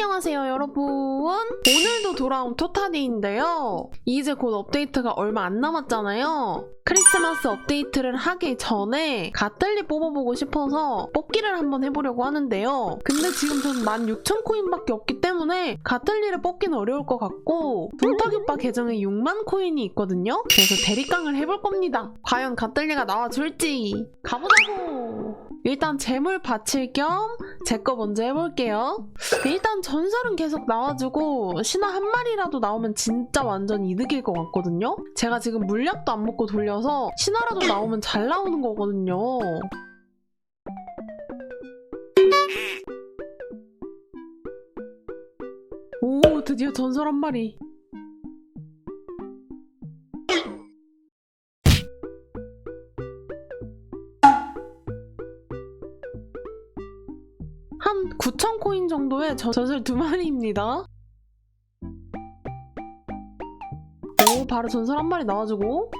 안녕하세요 여러분. 오늘도 돌아온 토타디인데요. 이제 곧 업데이트가 얼마 안 남았잖아요. 크리스마스 업데이트를 하기 전에 갓들리 뽑아보고 싶어서 뽑기를 한번 해보려고 하는데요. 근데 지금 전 16,000코인밖에 없기 때문에 갓들리를 뽑기는 어려울 것 같고 동탁이 오빠 계정에 6만 코인이 있거든요. 그래서 대립강을 해볼 겁니다. 과연 갓들리가 나와줄지 가보자고 일단 재물 바칠 겸 제 거 먼저 해볼게요. 일단 전설은 계속 나와주고 신화 한 마리라도 나오면 진짜 완전 이득일 것 같거든요. 제가 지금 물약도 안 먹고 돌려서 신화라도 나오면 잘 나오는 거거든요. 오 드디어 전설 한 마리. 한 9천 코인 정도의 저- 전설 두 마리입니다. 오, 바로 전설 한 마리 나와주고.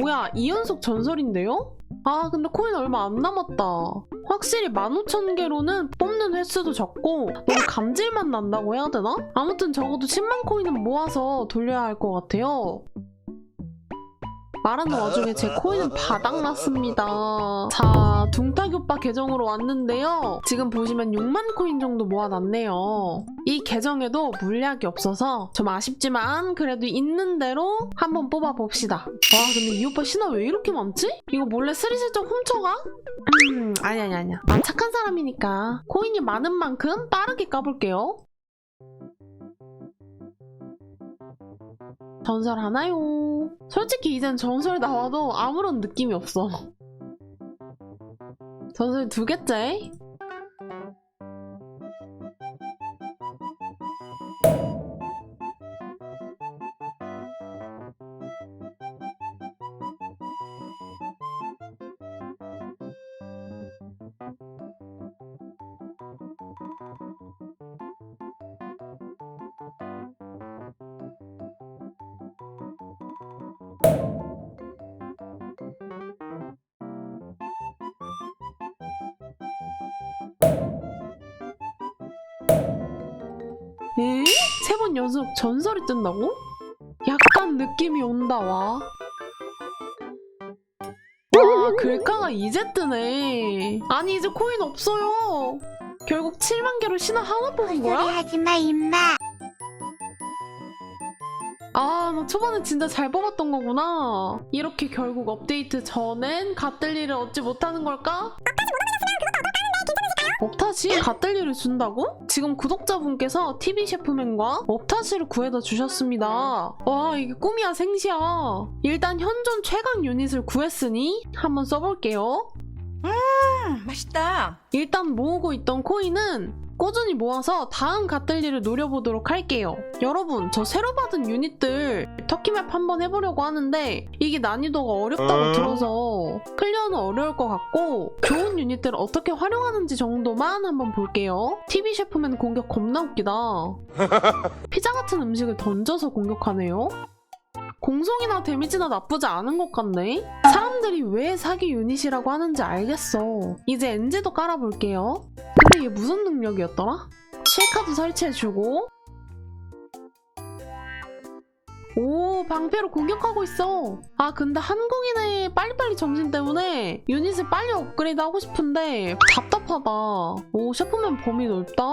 뭐야, 2연속 전설인데요? 아, 근데 코인 얼마 안 남았다. 확실히 15,000개로는 뽑는 횟수도 적고 너무 감질만 난다고 해야 되나? 아무튼 적어도 10만 코인은 모아서 돌려야 할 것 같아요. 말하는 와중에 제 코인은 바닥났습니다. 자, 둥탁이 오빠 계정으로 왔는데요. 지금 보시면 6만 코인 정도 모아놨네요. 이 계정에도 물약이 없어서 좀 아쉽지만 그래도 있는 대로 한번 뽑아봅시다. 와, 근데 이 오빠 신화 왜 이렇게 많지? 이거 몰래 스리슬쩍 훔쳐가? 음, 아니, 아니, 아니야. 난 착한 사람이니까. 코인이 많은 만큼 빠르게 까볼게요. 전설 하나요? 솔직히 이젠 전설 나와도 아무런 느낌이 없어. 전설 두 개째? 에? 세 번 연속 전설이 뜬다고? 약간 느낌이 온다 와. 와 글카가 이제 뜨네. 아니 이제 코인 없어요. 결국 7만 개로 신화 하나 뽑은 거야? 하지마 임마 아, 나 초반에 진짜 잘 뽑았던 거구나. 이렇게 결국 업데이트 전엔 갓들리를 얻지 못하는 걸까? 업타시 갓들리를 준다고? 지금 구독자분께서 TV 셰프맨과 업타시를 구해다 주셨습니다. 와, 이게 꿈이야 생시야. 일단 현존 최강 유닛을 구했으니 한번 써볼게요. 음, 맛있다 일단 모으고 있던 코인은 꾸준히 모아서 다음 갓들리를 노려보도록 할게요. 여러분, 저 새로 받은 유닛들 터키맵 한번 해보려고 하는데 이게 난이도가 어렵다고 들어서 클리어는 어려울 것 같고 좋은 유닛들을 어떻게 활용하는지 정도만 한번 볼게요. TV 셰프맨 공격 겁나 웃기다. 피자 같은 음식을 던져서 공격하네요. 공속이나 데미지나 나쁘지 않은 것 같네? 사람들이 왜 사기 유닛이라고 하는지 알겠어. 이제 엔지도 깔아볼게요. 근데 얘 무슨 능력이었더라? 실카도 설치해주고 오 방패로 공격하고 있어 아 근데 한국인의 빨리빨리 정신 때문에 유닛을 빨리 업그레이드 하고 싶은데 답답하다 오 셰프맨 범위 넓다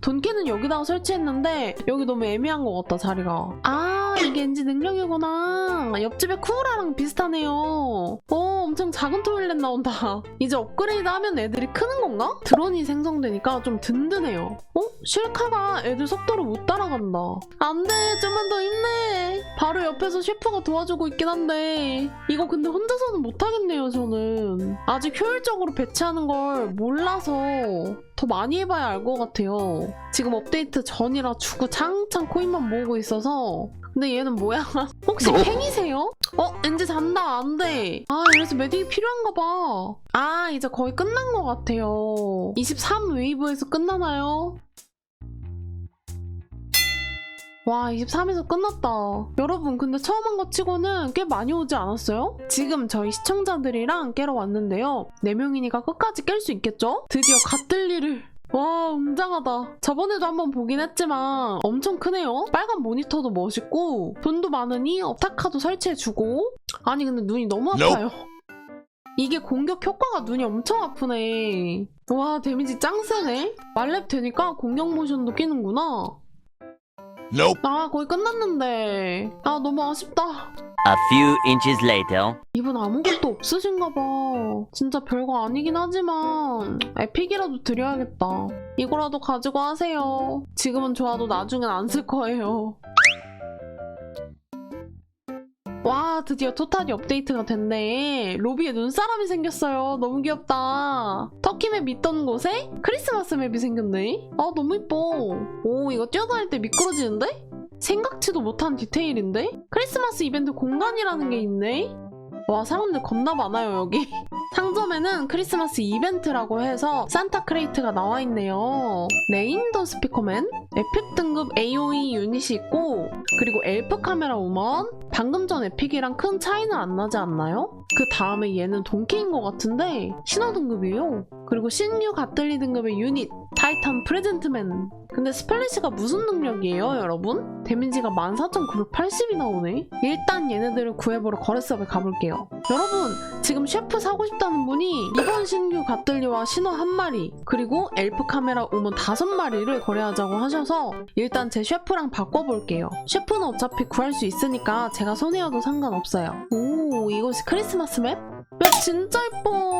돈키는 여기다가 설치했는데 여기 너무 애매한 것 같다 자리가 아 이게 엔지 능력이구나. 옆집에 쿠우라랑 비슷하네요. 오 엄청 작은 토일렛 나온다. 이제 업그레이드 하면 애들이 크는 건가? 드론이 생성되니까 좀 든든해요. 어? 실카가 애들 속도를 못 따라간다. 안돼 좀만 더 힘내. 바로 옆에서 셰프가 도와주고 있긴 한데. 이거 근데 혼자서는 못하겠네요 저는. 아직 효율적으로 배치하는 걸 몰라서 더 많이 해봐야 알 것 같아요. 지금 업데이트 전이라 주고 창창 코인만 모으고 있어서 근데 얘는 뭐야? 혹시 팽이세요? 어? 엔지 잔다 안 돼 아 이래서 메딕이 필요한가 봐 아 이제 거의 끝난 것 같아요 23 웨이브에서 끝나나요? 와 23에서 끝났다 여러분 근데 처음 한 거 치고는 꽤 많이 오지 않았어요? 지금 저희 시청자들이랑 깨러 왔는데요 4명이니까 끝까지 깰 수 있겠죠? 드디어 갓들리를 와 웅장하다. 저번에도 한번 보긴 했지만 엄청 크네요. 빨간 모니터도 멋있고 돈도 많으니 업타카도 설치해주고. 아니 근데 눈이 너무 아파요. 이게 공격 효과가 눈이 엄청 아프네. 와 데미지 짱 세네. 말렙 되니까 공격 모션도 끼는구나 Nope. 아 거의 끝났는데 아 너무 아쉽다 A few inches later. 이분 아무것도 없으신가 봐. 진짜 별거 아니긴 하지만 에픽이라도 드려야겠다. 이거라도 가지고 하세요. 지금은 좋아도 나중엔 안 쓸 거예요. 와 드디어 토탈이 업데이트가 됐네. 로비에 눈사람이 생겼어요. 너무 귀엽다. 터키맵 있던 곳에 크리스마스 맵이 생겼네. 아 너무 이뻐. 오 이거 뛰어다닐 때 미끄러지는데? 생각지도 못한 디테일인데? 크리스마스 이벤트 공간이라는 게 있네? 와 사람들 겁나 많아요 여기. 상점에는 크리스마스 이벤트라고 해서 산타 크레이트가 나와 있네요. 레인더 스피커맨 에픽 등급 AOE 유닛이 있고 그리고 엘프 카메라 우먼. 방금 전 에픽이랑 큰 차이는 안 나지 않나요? 그 다음에 얘는 동키인 것 같은데 신호 등급이에요. 그리고 신규 갓들리 등급의 유닛 타이탄 프레젠트맨. 근데 스펠리시가 무슨 능력이에요 여러분? 데미지가 14,980이 나오네? 일단 얘네들을 구해보러 거래섭에 가볼게요. 여러분 지금 셰프 사고 싶다는 분이 이번 신규 갓들리와 신호 한 마리 그리고 엘프 카메라 우먼 다섯 마리를 거래하자고 하셔서 일단 제 셰프랑 바꿔볼게요. 셰프는 어차피 구할 수 있으니까 제가 손해여도 상관없어요. 오 이것이 크리스마스 맵? 맵 진짜 예뻐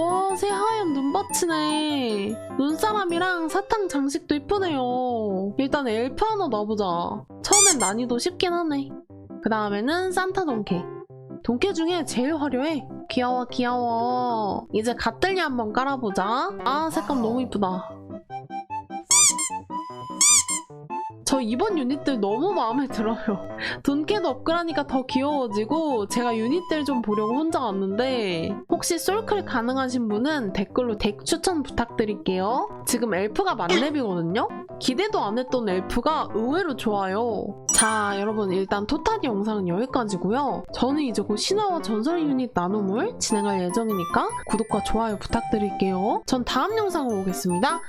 와 새하얀 눈밭이네. 눈사람이랑 사탕 장식도 이쁘네요. 일단 엘프 하나 놔보자. 처음엔 난이도 쉽긴 하네. 그 다음에는 산타 동케. 동케 중에 제일 화려해. 귀여워 귀여워. 이제 갓들리 한번 깔아보자. 아 색감 너무 이쁘다 저 이번 유닛들 너무 마음에 들어요. 돈캐도 업그라니까 더 귀여워지고 제가 유닛들 좀 보려고 혼자 왔는데 혹시 솔클 가능하신 분은 댓글로 덱 추천 부탁드릴게요. 지금 엘프가 만렙이거든요? 기대도 안 했던 엘프가 의외로 좋아요. 자 여러분 일단 토탈 영상은 여기까지고요. 저는 이제 곧 신화와 전설 유닛 나눔을 진행할 예정이니까 구독과 좋아요 부탁드릴게요. 전 다음 영상으로 오겠습니다